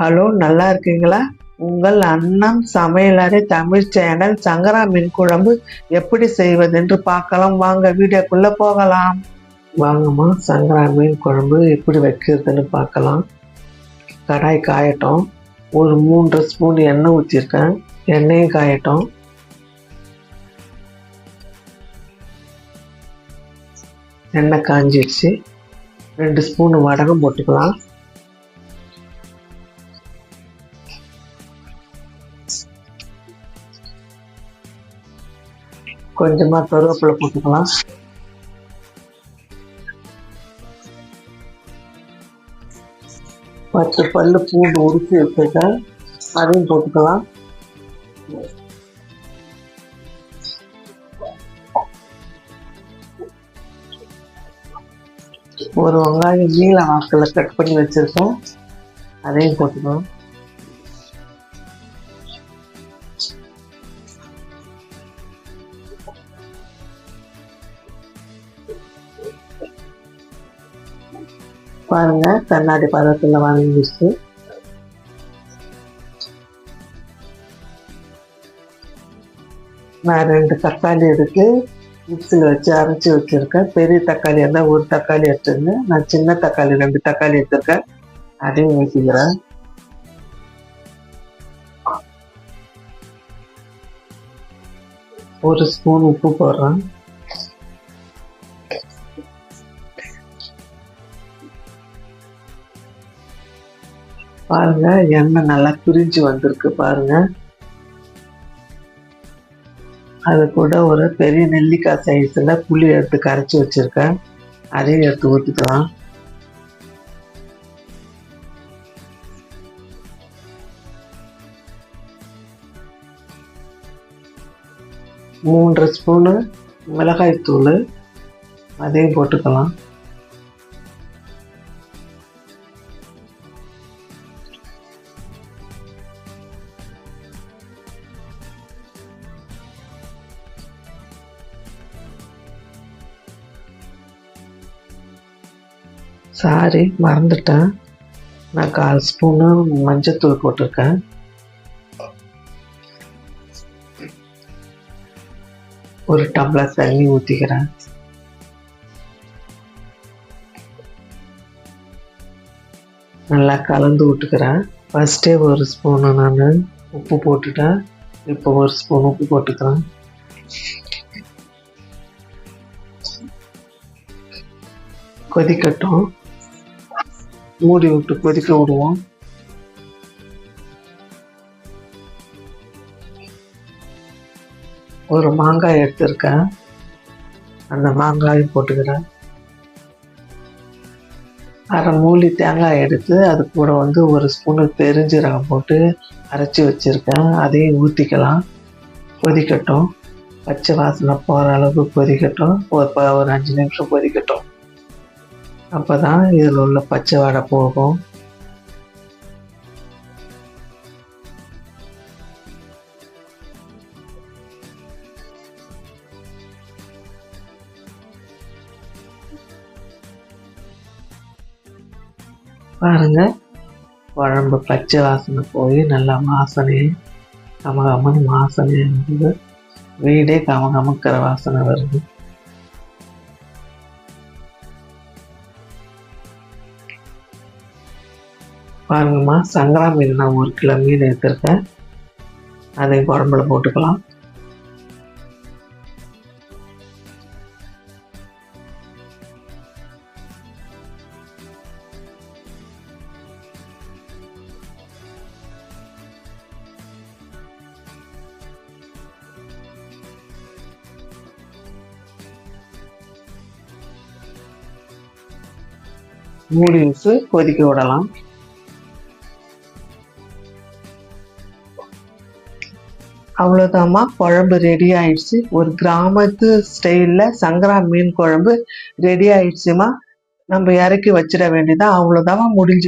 Hello நல்லா இருக்கீங்களா? உங்கள் அண்ணம் சமையலறை தமிழ் சேனல் சங்கரா மீன் குழம்பு எப்படி செய்வது என்று பார்க்கலாம். வாங்க வீடியோக்குள்ளே போகலாம். வாங்கம்மா சங்கரா மீன் குழம்பு எப்படி வைக்கிறதுன்னு பார்க்கலாம். கடாய் காயட்டும். ஒரு மூன்று ஸ்பூன் எண்ணெய் ஊற்றிருக்கேன். எண்ணெயும் காயட்டும். எண்ணெய் காஞ்சிடுச்சு ரெண்டு ஸ்பூன் வடகம் போட்டுக்கலாம். கொஞ்சமா கருவேப்பிலை போட்டுக்கலாம். பத்து பல்லு பூண்டு உரிச்சு வச்சிருக்கேன். அதையும் போட்டுக்கலாம். ஒரு வெங்காயம் நீள வாக்கில் கட் பண்ணி வச்சிருக்கோம் அதையும் போட்டுக்கலாம். பாருங்க கண்ணாடி பதத்தில் வாங்கிடுச்சு நான் ரெண்டு தக்காளி எடுத்து மிக்சியில் வச்சு அரைச்சி வச்சுருக்கேன். பெரிய தக்காளி இருந்தால் ஒரு தக்காளி எடுத்துருங்க நான் சின்ன தக்காளி ரெண்டு தக்காளி எடுத்துருக்கேன். அதையும் ஊற்றிக்கிறேன் ஒரு ஸ்பூன் உப்பு போடுறேன். பாருங்க எண்ணெய் நல்லா பிரிஞ்சு வந்திருக்கு பாருங்க. அது கூட ஒரு பெரிய நெல்லிக்காய் சைஸில் புளி எடுத்து கரைச்சி வச்சுருக்கேன். அதையும் எடுத்து ஊற்றிக்கலாம் மூன்று ஸ்பூனு மிளகாய்த்தூள் அதையும் போட்டுக்கலாம். சாரி மறந்துட்டேன். நான் கால் ஸ்பூனு மஞ்சத்தூள் போட்டிருக்கேன். ஒரு டம்ளர் தண்ணி ஊற்றிக்கிறேன் நல்லா கலந்து விட்டுக்கிறேன். ஃபஸ்ட்டே ஒரு ஸ்பூனு நான் உப்பு போட்டுட்டேன். இப்போ ஒரு ஸ்பூன் உப்பு போட்டுக்கிறேன். கொதிக்கட்டும். மூடி விட்டு கொதிக்க விடுவோம். ஒரு மாங்காய் எடுத்திருக்கேன். அந்த மாங்காயும் போட்டுக்கிறேன். அரை மூலி தேங்காய் எடுத்து அது கூட வந்து ஒரு ஸ்பூனு பெருஞ்சீரகம் போட்டு அரைச்சி வச்சுருக்கேன். அதையும் ஊற்றிக்கலாம் கொதிக்கட்டும். பச்சை வாசனை போகிற அளவுக்கு கொதிக்கட்டும். ஒரு ப ஒரு அஞ்சு நிமிஷம் கொதிக்கட்டும். அப்போ தான் இதில் உள்ள பச்சை வடை போகும். பாருங்க குழம்பு பச்சை வாசனை போய் நல்லா வாசனை கமகமன்னு வாசனை இருந்தது வீடே கமகமக்கிற வாசனை வருது. பாருங்கம்மா. சங்கரா மீன் நான் ஒரு கிலோ மீன் எடுத்திருக்கேன். அதை குழம்புல போட்டுக்கலாம். மூடி வச்சு கொதிக்க விடலாம். அவ்வளோதாம்மா குழம்பு ரெடி ஆயிடுச்சு. ஒரு கிராமத்து ஸ்டைலில் சங்கரா மீன் குழம்பு ரெடி ஆயிடுச்சுமா. நம்ம இறக்கி வச்சிட வேண்டியதான் அவ்வளோதாம்மா முடிஞ்சு